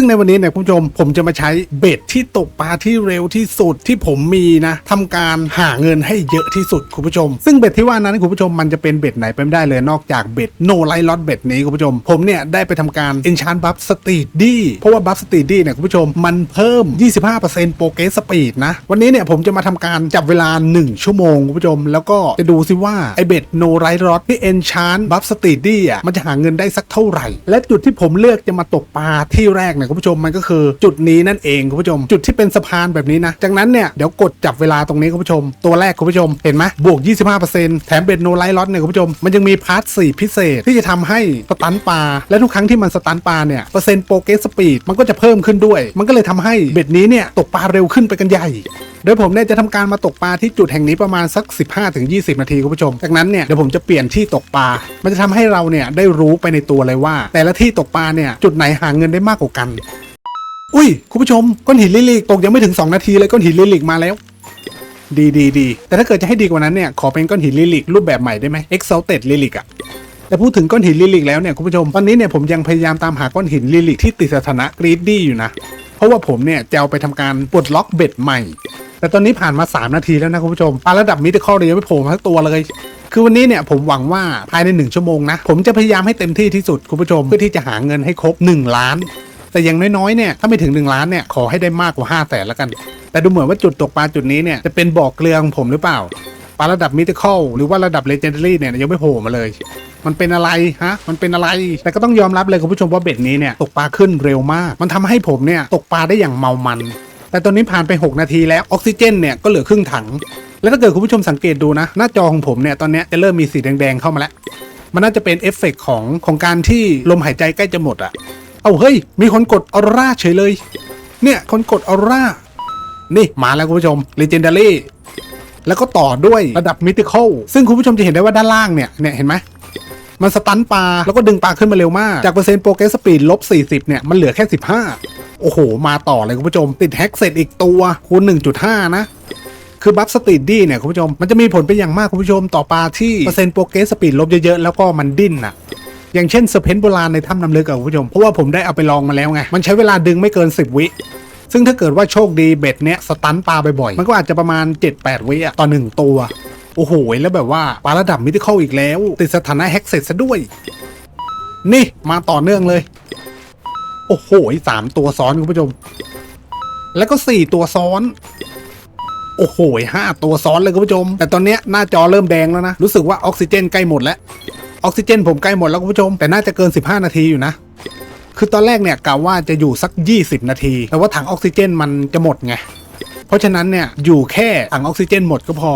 ซึ่งในวันนี้เนี่ยคุณผู้ชมผมจะมาใช้เบ็ดที่ตกปลาที่เร็วที่สุดที่ผมมีนะทำการหาเงินให้เยอะที่สุดคุณผู้ชม ซึ่งเบ็ดที่ว่านั้นคุณผู้ชมมันจะเป็นเบ็ดไหนไปไม่ได้เลยนอกจากเบ็ดโนไลท์ล็อตเบ็ดนี้คุณผู้ชม ผมเนี่ยได้ไปทำการเอนชานบัฟสตีดดีเพราะว่าบัฟสตีดดีเนี่ยคุณผู้ชมมันเพิ่ม 25%โปรเกรสสปีดนะวันนี้เนี่ยผมจะมาทำการจับเวลา 1 ชั่วโมงคุณผู้ชม แล้วก็จะดูซิว่าไอเบ็ดโนไลท์ล็อตที่เอนชานบัฟสตีดดีอะมันจะหาเงินได้สักเท่าไหร่ และจุดที่ผมเลือกจะมาตกปลาที่แรกเนี่ยคุณผู้ชมมันก็คือจุดนี้นั่นเองคุณผู้ชม จุดที่เป็นสะพานแบบนี้นะจากนั้นเนี่ยเดี๋ยวกดจับเวลาตรงนี้คุณผู้ชม ตัวแรกคุณผู้ชมเห็นไหมบวก 25%แถมเป็นโนไลท์ล็อตเนี่ยคุณผู้ชมมันยังมีพาร์ท4พิเศษที่จะทำให้สตันปลาและทุกครั้งที่มันสตันปลาเนี่ยเปอร์เซ็นต์โปรเกสสปีดมันก็จะเพิ่มขึ้นด้วย มันก็เลยทำให้เบ็ดนี้เนี่ยตกปลาเร็วขึ้นไปกันใหญ่ โดยผมเนี่ยจะทำการมาตกปลาที่จุดแห่งนี้ประมาณสัก 15-20 นาทีคุณผู้ชม จากนั้นเนี่ยเดี๋ยวผมจะเปลี่ยนที่ตกปลา มันจะทำให้เราเนี่ยได้รู้ไปในตัวเลยว่า แต่ละที่ตกปลาเนี่ยจุดไหนหาเงินได้มากกว่ากัน อุ้ยคุณผู้ชมก้อนหินลิลิกตกยังไม่ถึง 2 นาทีเลยก้อนหินลิลิกมาแล้วดีดีดีแต่ถ้าเกิดจะให้ดีกว่านั้นเนี่ย ขอเป็นก้อนหินลิลิกรูปแบบใหม่ได้ไหม Exalted Lilic อะแต่พูดถึงก้อนหินลิลิกแล้วเนี่ยคุณผู้ชม ตอนนี้เนี่ยผมยังพยายามตามหาก้อนหินลิลิกที่ติดสถานะกรีดดี้อยู่นะ เพราะว่าผมเนี่ยจะเอาไปทำการปลดล็อกเบ็ดใหม่ แต่ตอนนี้ผ่านมา 3 นาทีแล้วนะคุณผู้ชมปลาระดับมิดเคิลเลยยังไม่โผล่มาสักตัวเลย คือวันนี้เนี่ยผมหวังว่าภายใน 1 ชั่วโมงนะ ผมจะพยายามให้เต็มที่ที่สุดคุณผู้ชมเพื่อที่จะหาเงินให้ครบ 1 ล้าน แต่อย่างน้อยๆเนี่ยถ้าไม่ถึง 1 ล้านเนี่ยขอให้ได้มากกว่า5แสนแล้วกัน แต่ดูเหมือนว่าจุดตกปลาจุดนี้เนี่ยจะเป็นบ่อเกลือของผมหรือเปล่าปลาระดับมิติคอลหรือว่าระดับเลเจนดารี่เนี่ยยังไม่โผล่มาเลยมันเป็นอะไรฮะ มันเป็นอะไร แต่ก็ต้องยอมรับเลยคุณผู้ชมว่าเบ็ดนี้เนี่ยตกปลาขึ้นเร็วมาก มันทำให้ผมเนี่ยตกปลาได้อย่างเมามัน แต่ตอนนี้ผ่านไป 6 นาทีแล้วออกซิเจนเนี่ยก็เหลือครึ่งถัง แล้วถ้าเกิดคุณผู้ชมสังเกตดูนะ หน้าจอของผมเนี่ยตอนนี้จะเริ่มมีสีแดงๆเข้ามาแล้ว มันน่าจะเป็นเอฟเฟกต์ของของการที่ลมหายใจใกล้จะหมดอะเอาเฮ้ย มีคนกดออร่าเฉยเลย เนี่ยคนกดออร่า นี่มาแล้วคุณผู้ชม Legendary แล้วก็ต่อด้วยระดับ Mythical ซึ่งคุณผู้ชมจะเห็นได้ว่าด้านล่างเนี่ยเนี่ยเห็นไหมมันสตันปลาแล้วก็ดึงปลาขึ้นมาเร็วมาก จากเปอร์เซ็นต์โปรเกรสสปีดลบ40เนี่ยมันเหลือแค่ 15 โอ้โห มาต่อเลยคุณผู้ชม ติดแฮกเสร็จอีกตัวคูณ1.5 นะ คือบัฟสตีดดี้เนี่ยคุณผู้ชม มันจะมีผลเป็นอย่างมากคุณผู้ชม ต่อปลาที่เปอร์เซ็นต์โปรเกสสปีดลบเยอะๆ แล้วก็มันดิ้นอะอย่างเช่นเซเพนโบราณในถ้ำน้ำลึกอะคุณผู้ชม เพราะว่าผมได้เอาไปลองมาแล้วไง มันใช้เวลาดึงไม่เกิน 10 วิซึ่งถ้าเกิดว่าโชคดีเบ็ดเนี้ยสตันปลาบ่อยๆ มันก็อาจจะประมาณ 7-8 วิอะต่อหนึ่งตัว โอ้โห แล้วแบบว่าปลาระดับมิติเข้าอีกแล้ว ติดสถานะแฮกเสร็จซะด้วย นี่มาต่อเนื่องเลย โอ้โหสามตัวซ้อนคุณผู้ชม แล้วก็สี่ตัวซ้อน โอ้โหห้าตัวซ้อนเลยคุณผู้ชม แต่ตอนนี้หน้าจอเริ่มแดงแล้วนะ รู้สึกว่าออกซิเจนใกล้หมดแล้ว ออกซิเจนผมใกล้หมดแล้วคุณผู้ชม แต่น่าจะเกิน 15 นาทีอยู่นะคือตอนแรกเนี่ยกะว่าจะอยู่สัก 20 นาที แต่ว่าถังออกซิเจนมันจะหมดไง เพราะฉะนั้นเนี่ยอยู่แค่ถังออกซิเจนหมดก็พอ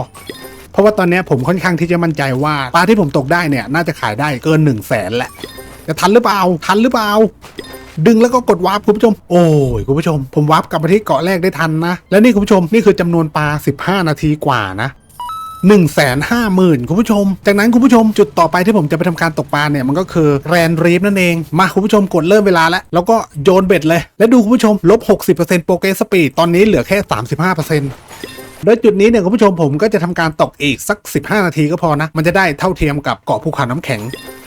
เพราะว่าตอนนี้ผมค่อนข้างที่จะมั่นใจว่าปลาที่ผมตกได้เนี่ยน่าจะขายได้เกิน1นึ่งแสนแหละจะทันหรือเปล่า ทันหรือเปล่า ดึงแล้วก็กดวาร์ปคุณผู้ชม โอ้ยคุณผู้ชม ผมวาร์ปกลับมาที่เกาะแรกได้ทันนะ และนี่คุณผู้ชมนี่คือจำนวนปลา 15 นาทีกว่านะ1 5 0 0 0 0คุณผู้ชม จากนั้นคุณผู้ชมจุดต่อไปที่ผมจะไปทำการตกปลาเนี่ยมันก็คือแรนรีฟนั่นเอง มาคุณผู้ชมกดเริ่มเวลาแล้ว แล้วก็โยนเบ็ดเลย และดูคุณผู้ชมลบ 60%โปรเกรสสปีดตอนนี้เหลือแค่ 35%โดยจุดนี้เนี่ยคุณผู้ชมผมก็จะทำการตกอีกสัก 15 นาทีก็พอนะ มันจะได้เท่าเทียมกับเกาะภูเขาน้ำแข็ง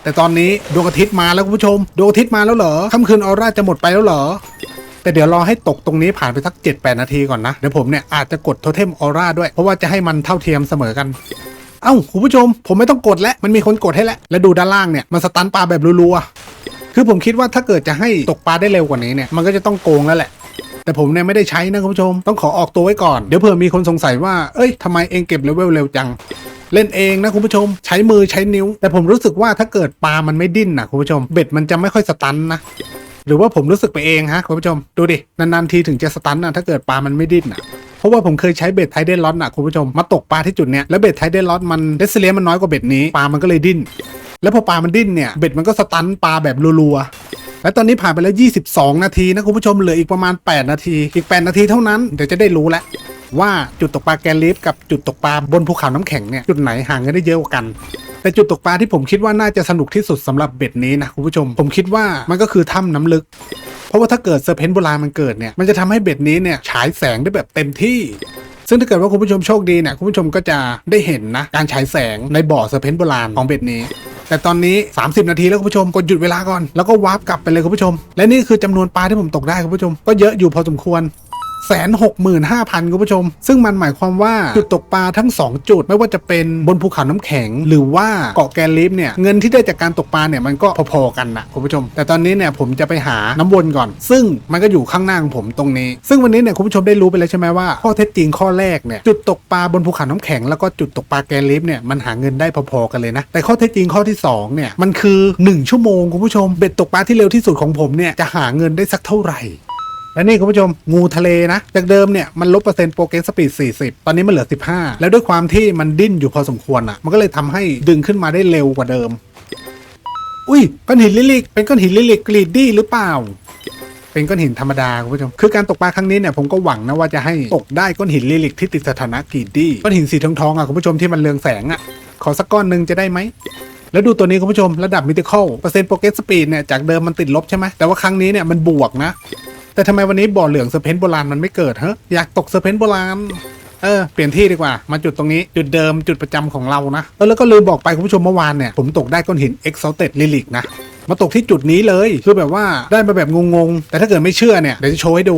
แต่ตอนนี้ดวงอาทิตย์มาแล้วคุณผู้ชมดวงอาทิตย์มาแล้วเหรอค่ำคืนออร่าจะหมดไปแล้วเหรอแต่เดี๋ยวรอให้ตกตรงนี้ผ่านไปสัก 7-8 นาทีก่อนนะ เดี๋ยวผมเนี่ยอาจจะกดโทเทมออร่าด้วย เพราะว่าจะให้มันเท่าเทียมเสมอกัน เอ้าคุณผู้ชม ผมไม่ต้องกดแล้ว มันมีคนกดให้แล้ว แล้วดูด้านล่างเนี่ย มันสตันปลาแบบรัวๆ คือผมคิดว่าถ้าเกิดจะให้ตกปลาได้เร็วกว่านี้เนี่ย มันก็จะต้องโกงแล้วแหละ แต่ผมเนี่ยไม่ได้ใช้นะคุณผู้ชม ต้องขอออกตัวไว้ก่อน เดี๋ยวเผื่อมีคนสงสัยว่า เอ้ยทำไมเองเก็บเลเวลเร็วจัง เล่นเองนะคุณผู้ชม ใช้มือใช้นิ้ว แต่ผมรู้สึกว่าถ้าเกิดปลามันไม่ดิ้นนะคุณผู้ชม เบ็ดมันจะไม่ค่อยสตันนะหรือว่าผมรู้สึกไปเองฮะคุณผู้ชม ดูดินานๆทีถึงจะสตันนะถ้าเกิดปลามันไม่ดิ้นอะเพราะว่าผมเคยใช้เบ็ดไทเดนล็อตนะคุณผู้ชมมาตกปลาที่จุดเนี้ยแล้วเบ็ดไทเดนล็อตมันเดสเลียมันน้อยกว่าเบ็ดนี้ปลามันก็เลยดิ้น แล้วพอปลามันดิ้นเนี่ยเบ็ดมันก็สตันปลาแบบรัวๆและตอนนี้ผ่านไปแล้ว 22 นาทีนะคุณผู้ชมเหลืออีกประมาณ 8 นาที อีก 8 นาทีเท่านั้นเดี๋ยวจะได้รู้แล้ว ว่าจุดตกปลาแกนลิฟกับจุดตกปลาบนภูเขาน้ำแข็งเนี่ยจุดไหนห่างกันได้เยอะกว่ากัน แต่จุดตกปลาที่ผมคิดว่าน่าจะสนุกที่สุดสำหรับเบ็ดนี้นะคุณผู้ชม ผมคิดว่ามันก็คือถ้ำน้ำลึก เพราะว่าถ้าเกิดเซอร์เพนต์โบราณมันเกิดเนี่ยมันจะทำให้เบ็ดนี้เนี่ยฉายแสงได้แบบเต็มที่ซึ่งถ้าเกิดว่าคุณผู้ชมโชคดีเนี่ยคุณผู้ชมก็จะได้เห็นนะการฉายแสงในบ่อเซอร์เพนต์โบราณของเบ็ดนี้ แต่ตอนนี้ 30 นาทีแล้วคุณผู้ชมกดหยุดเวลาก่อนแล้วก็วาร์ปกลับไปเลยคุณผู้ชม และนี่คือจำนวนปลาที่ผมตกได้คุณผู้ชมก็เยอะอยู่พอสมควร แสนหกหมื่นห้าพันคุณผู้ชม ซึ่งมันหมายความว่าจุดตกปลาทั้ง 2 จุด ไม่ว่าจะเป็นบนภูเขาน้ำแข็ง หรือว่าเกาะแกนลิฟเนี่ยเงินที่ได้จากการตกปลาเนี่ยมันก็พอๆกันนะคุณผู้ชม แต่ตอนนี้เนี่ยผมจะไปหาน้ำวนก่อน ซึ่งมันก็อยู่ข้างหน้าของผมตรงนี้ ซึ่งวันนี้เนี่ยคุณผู้ชมได้รู้ไปแล้วใช่ไหมว่าข้อเท็จจริงข้อแรกเนี่ยจุดตกปลาบนภูเขาน้ำแข็งแล้วก็จุดตกปลาแกนลิฟเนี่ยมันหาเงินได้พอๆกันเลยนะแต่ข้อเท็จจริงข้อที่สองเนี่ยมันคือ 1 ชั่วโมงคุณผู้ชมเบ็ดตกปลาที่เร็วที่สุดของผมเนี่ยจะหาเงินได้สักเท่าไหร่ และนี่คุณผู้ชมงูทะเลนะ จากเดิมเนี่ยมันลบเปอร์เซ็นต์โปรเกรสสปีด 40 ตอนนี้มันเหลือ 15 แล้วด้วยความที่มันดิ้นอยู่พอสมควรอะ มันก็เลยทำให้ดึงขึ้นมาได้เร็วกว่าเดิม อุ้ยก้อนหินลิลิก เป็นก้อนหินลิลิกกรีดดี้หรือเปล่า เป็นก้อนหินธรรมดาคุณผู้ชม คือการตกปลาครั้งนี้เนี่ยผมก็หวังนะว่าจะให้ตกได้ก้อนหินลิลิกที่ติดสถานะกรีดดี้ก้อนหินสีทองทองๆอะคุณผู้ชมที่มันเรืองแสงอะ ขอสักก้อนหนึ่งจะได้ไหมแล้วดูตัวนี้คุณผู้ชมระดับมิติคอลเปอร์เซ็นต์โปรเกรสสปีดเนี่ยจากเดิมมันติดลบใช่ไหมแต่ว่าครั้งนี้เนี่ยมันบวกนะ แต่ทำไมวันนี้บ่อเหลืองเซเพนต์โบราณมันไม่เกิดเฮะอยากตกเซเพนต์โบราณเออเปลี่ยนที่ดีกว่ามาจุดตรงนี้จุดเดิมจุดประจำของเรานะเออแล้วก็ลืมบอกไปคุณผู้ชมเมื่อวานเนี่ยผมตกได้ก้อนหิน Exalted Lilic นะมาตกที่จุดนี้เลยคือแบบว่าได้มาแบบงงๆ แต่ถ้าเกิดไม่เชื่อเนี่ยเดี๋ยวจะโชว์ให้ดู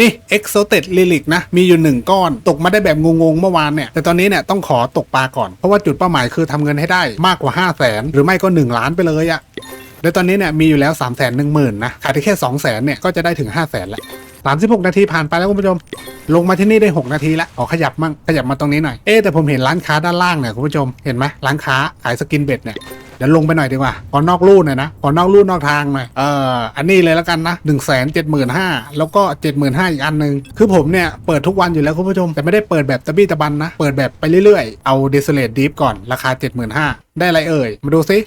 นี่ Exalted Lilic นะ มีอยู่หนึ่งก้อน ตกมาได้แบบงงๆ เมื่อวานเนี่ย แต่ตอนนี้เนี่ยต้องขอตกปลาก่อน เพราะว่าจุดเป้าหมายคือทำเงินให้ได้มากกว่า 5 0 0แสนหรือไม่ก็ 1 ล้านไปเลยอะ แล้วตอนนี้เนี่ยมีอยู่แล้ว3 1 0 0 0 0นะขาดที่แค่2 0 0แสนเนี่ยก็จะได้ถึง5 0 0แสนแล้ว36นาทีผ่านไปแล้วคุณผู้ชม ลงมาที่นี่ได้ 6 นาทีแล้วออกขยับมั่งขยับมาตรงนี้หน่อยเอ๊แต่ผมเห็นร้านค้าด้านล่างเนี่ยคุณผู้ชมเห็นไหมร้านค้าขายสกินเบ็ดเนี่ยเดี๋ยวลงไปหน่อยดีกว่าขอนอกลู่หน่อยนะขอนอกลู่นอกทางหน่อยเอออันนี้เลยแล้วกันนะหนึ่งแสนเจ็ดหมื่นห้าแล้วก็เจ็ดหมื่นห้าอีกอันหนึ่งคือผมเนี่ยเปิดทุกวันอยู่แล้วคุณผู้ชมแต่ไม่ได้เปิดแบบตะบี้ตะบันนะเปิดแบบไปเรื่อยๆเอา d e s o l a t e Deep ก่อนราคา 75,000ได้อะไรเอ่ยมาดูซิ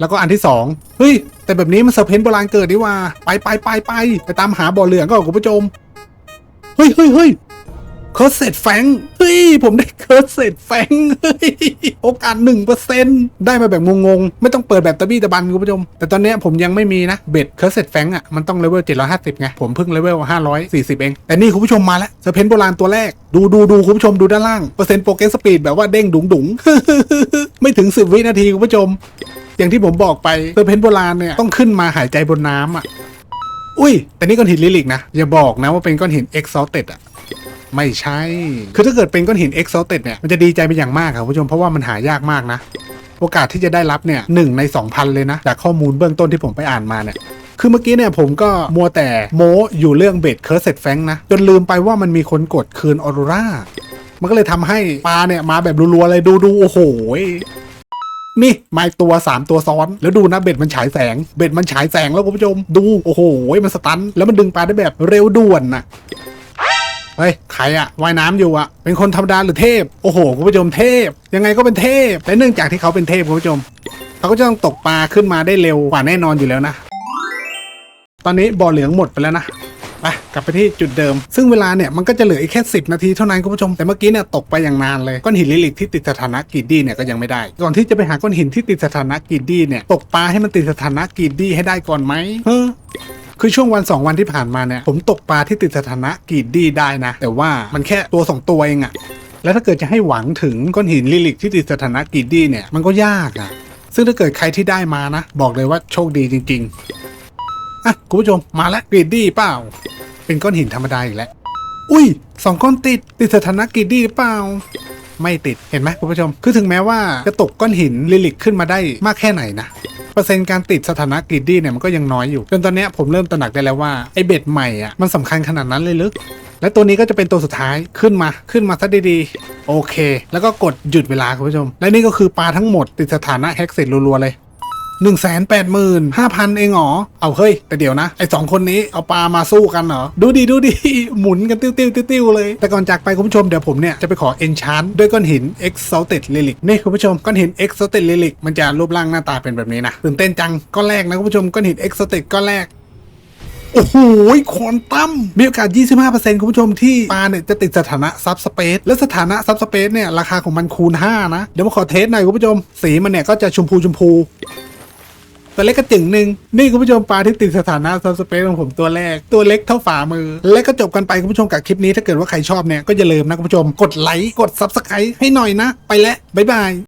แล้วก็อันที่สองเฮ้ย แต่แบบนี้มันเซอร์เพนต์โบราณเกิดดีว่า ไปไปไปไปไปตามหาบ่อเหลืองก็คุณผู้ชม เฮ้ยเฮ้ยเฮ้ยเคิร์สเซตแฟงเฮ้ย ผมได้เคิร์สเซตแฟงเฮ้ย โอกาสหนึ่งเปอร์เซ็นต์ได้มาแบบงงๆ ไม่ต้องเปิดแบบตะบี้ตะบันคุณผู้ชม แต่ตอนนี้ผมยังไม่มีนะ เบ็ดเคิร์สเซตแฟงอะ มันต้องเลเวล750ไง ผมเพิ่งเลเวล540เอง แต่นี่คุณผู้ชมมาแล้วเซอร์เพนโบราณตัวแรก ดูดูดูคุณผู้ชมดูด้านล่าง เปอร์เซ็นต์โปรเกรสสปีดแบบว่าเด้งดุงดุงไม่ถึง10วินาทีคุณผู้ชม อย่างที่ผมบอกไปเซอร์เพนโบราณเนี่ยต้องขึ้นมาหายใจบนน้ำอะ อุ้ย แต่นี่ก้อนหินลิลิกนะ อย่าบอกนะว่าเป็นก้อนหิน Exalted อะไม่ใช่ คือถ้าเกิดเป็นก้อนหิน Exalted เต็ดเนี่ย มันจะดีใจเป็นอย่างมากครับผู้ชม เพราะว่ามันหายากมากนะ โอกาสที่จะได้รับเนี่ยหนึ่งใน 2,000 เลยนะ จากข้อมูลเบื้องต้นที่ผมไปอ่านมาเนี่ย คือเมื่อกี้เนี่ยผมก็มัวแต่โมอยู่เรื่องเบ็ดเคิร์สเซตแฟงนะ จนลืมไปว่ามันมีคนกดคืนออโรรามันก็เลยทำให้ปลาเนี่ยมาแบบรัวๆเลยดูดูโอ้โห นี่มาตัวสามตัวซ้อนแล้วดูนะเบ็ดมันฉายแสง เบ็ดมันฉายแสงแล้วคุณผู้ชมดูโอ้โหมันสตันแล้วมันดึงปลาได้แบบเร็วด่วนน่ะเฮ้ยใครอะว่ายน้ำอยู่อะเป็นคนธรรมดาหรือเทพ โอ้โหคุณผู้ชมเทพ ยังไงก็เป็นเทพแต่เนื่องจากที่เขาเป็นเทพคุณผู้ชมเขาก็จะต้องตกปลาขึ้นมาได้เร็วกว่าแน่นอนอยู่แล้วนะ ตอนนี้บ่อเหลืองหมดไปแล้วนะ ไปกลับไปที่จุดเดิม ซึ่งเวลาเนี่ยมันก็จะเหลืออีกแค่ 10 นาทีเท่านั้นคุณผู้ชม แต่เมื่อกี้เนี่ยตกไปอย่างนานเลย ก้อนหินลิลิกที่ติดสถานะกีดดี้เนี่ยก็ยังไม่ได้ ก่อนที่จะไปหาก้อนหินที่ติดสถานะกีดดี้เนี่ยตกปลาให้มันติดสถานะกีดดี้ให้ได้ก่อนไหมเฮ้อคือช่วงวัน 2 วันที่ผ่านมาเนี่ยผมตกปลาที่ติดสถานะกีดดี้ได้นะ แต่ว่ามันแค่ตัว 2 ตัวเองอะแล้วถ้าเกิดจะให้หวังถึงก้อนหินลิลิกที่ติดสถานะกีดดี้เนี่ยมันก็ยากอะซึ่งถ้าเกิดใครที่ได้มานะ บอกเลยว่าโชคดีจริง ๆอะคุณผู้ชมมาแล้วกีดดี้เปล่า เป็นก้อนหินธรรมดาอีกแล้ว อุ้ยสองก้อนติด ติดสถานะกรีดดี้หรือเปล่า ไม่ติด เห็นไหมคุณผู้ชม คือถึงแม้ว่าจะตกก้อนหินลิลิกขึ้นมาได้มากแค่ไหนนะ เปอร์เซ็นต์การติดสถานะกรีดดี้เนี่ยมันก็ยังน้อยอยู่ จนตอนเนี้ยผมเริ่มตระหนักได้แล้วว่าไอเบ็ดใหม่อะมันสำคัญขนาดนั้นเลยลึกและตัวนี้ก็จะเป็นตัวสุดท้ายขึ้นมาขึ้นมาซะดีๆ โอเค แล้วก็กดหยุดเวลาคุณผู้ชม และนี่ก็คือปลาทั้งหมดติดสถานะแฮกเสร็จรัวๆเลย หนึ่งแสนแปดหมื่นห้าพันเองเหรอ เอาเฮ้ย แต่เดี๋ยวนะ ไอสองคนนี้เอาปลามาสู้กันเหรอ ดูดีดูดีหมุนกันติ้วติ้วติ้วเลย แต่ก่อนจากไปคุณผู้ชมเดี๋ยวผมเนี่ย จะไปขอ enchant ด้วยก้อนหิน exalted relic นี่คุณผู้ชมก้อนหิน exalted relic มันจะรูปร่างหน้าตาเป็นแบบนี้นะตื่นเต้นจังก้อนแรกนะคุณผู้ชมก้อนหิน exalted ก้อนแรกโอ้โหควอนตัม มีโอกาส 25%คุณผู้ชมที่ปลาเนี่ยจะติดสถานะซับสเปซ และสถานะซับสเปซเนี่ย ราคาของมันคูณ 5 นะ เดี๋ยวมาขอเทสหน่อยคุณผู้ชม สีมันเนี่ยก็จะชมพูชมพู ตัวเล็กก็จึงหนึ่งนี่คุณผู้ชมปลาที่ติดสถานะซับสเปซของผมตัวแรก ตัวเล็กเท่าฝ่ามือ และก็จบกันไปคุณผู้ชมกับคลิปนี้ถ้าเกิดว่าใครชอบเนี่ยก็อย่าลืมนะคุณผู้ชมกดไลค์กดซับสไครต์ให้หน่อยนะ ไปแล้วบ๊ายบาย